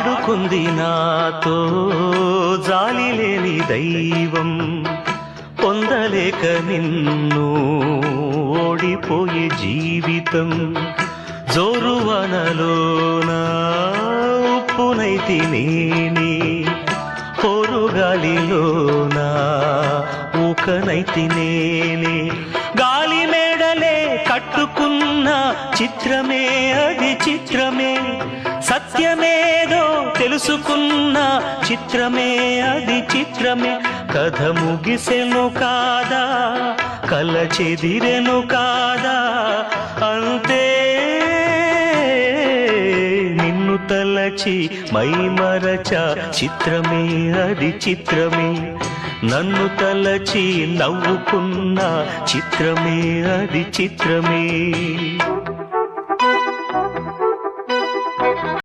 ఆడుకుంది నాతో జాలి లేని దైవం పొందలేక నిన్ను ఓడిపోయే జీవితం. జోరువనలోన ఉప్పునైతి నేనే పొరుగాలిలోన ఊకనైతి నేనే గాలి మేడలే కట్టుకున్న చిత్రమే అది చిత్రమే సత్యమే తెలుసుకున్న చిత్రమే అది చిత్రమే. కథ ముగిసెను కాదా కల చెదిరెను కాదా. అంతే నిన్ను తలచి మైమరచ చిత్రమే అది చిత్రమే. నన్ను తలచి నవ్వుకున్న చిత్రమే అది చిత్రమే.